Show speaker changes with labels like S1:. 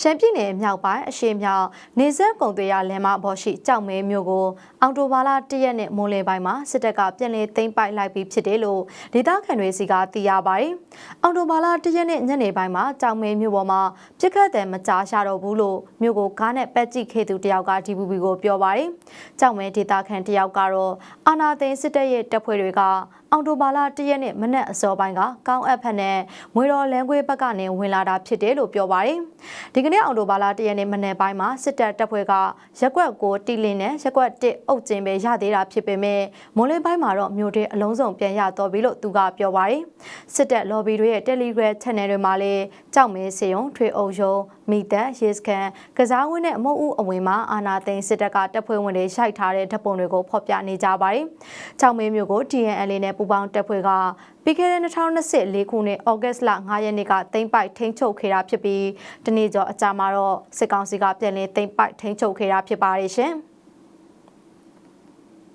S1: ရှမ်းပြည်နယ်မြောက်ပိုင်းအရှေ့မြောက်နေဆက်ကုံသွေးရလမ်းမဘော်ရှိကြောက်မဲမြို့ကိုအော်တိုဘာလ၁ရက်နေ့မိုးလယ်ပိုင်းမှာစစ်တပ်ကပြန်လည်သိမ်းပိုက်လိုက်ပြီးဖြစ်တယ်လို့ဒေသခံတွေစီကသိရပါတယ်။အော်တိုဘာလ၁ရက်နေ့ညနေပိုင်းမှာကြောက်မဲမြို့ပေါ်မှာပြစ်ခတ်တယ်မကြားရှာတော့ဘူးလို့မြို့ကိုကားနဲ့ပက်ကြည့်ခဲ့သူတယောက်က DVB ကိုပြောပါတယ်။ကြောက်မဲဒေသခံတယောက်ကတော့အာနာသိန်းစစ်တပ်ရဲ့တပ်ဖွဲ့တွေကအော်တိုဘာလ၁ရက်နေ့မနက်အစောပိုင်းကကောင်းအပ်ဖက်နဲ့မွေတော်လန်ခွေးဘက်ကနေဝင်လာတာဖြစ်တယ်လို့ပြောပါတယ်။ဒီကနေ့အော်တိုဘာလ၁ရက်နေ့မနက်ပိုင်းမှာစစ်တပ်တပ်ဖွဲ့ကရက်ကွက်ကိုတီလင်းနဲ့ရက်ကွက်တစ်အုပ်ကျင်းပဲရသေးတာဖြစ်ပေမဲ့မိုးလင်းပိုင်းမှာတော့မြို့တွေအလုံးစုံပြန်ရတော့ပြီလို့သူကပြောပါတယ်။စစ်တပ် lobby တွေရဲ့ Telegram channel တွေမှာလည်းကြောက်မဲစေယုံထွေအုပ်ယုံမိသက်ရေစကန်ကစားဝင်းနဲ့အမုတ်ဦးအဝင်မှာအာနာသိန်းစစ်တပ်ကတပ်ဖွဲ့ဝင်တွေရိုက်ထားတဲ့ဓာတ်ပုံတွေကိုဖော်ပြနေကြပါတယ်။ကြောက်မဲမျိုးကို TNL နဲ့ပူးပေါင်းတပ်ဖွဲ့ကပြီးခဲ့တဲ့2024ခုနှစ်ဩဂတ်လ9ရက်နေ့ကသိမ်းပိုက်ထိန်းချုပ်ခဲ့တာဖြစ်ပြီးတနေ့ကျော်အကြာမှာတော့စစ်ကောင်စီကပြန်လည်သိမ်းပိုက်ထိန်းချုပ်ခဲ့တာဖြစ်ပါတယ်ရှင်။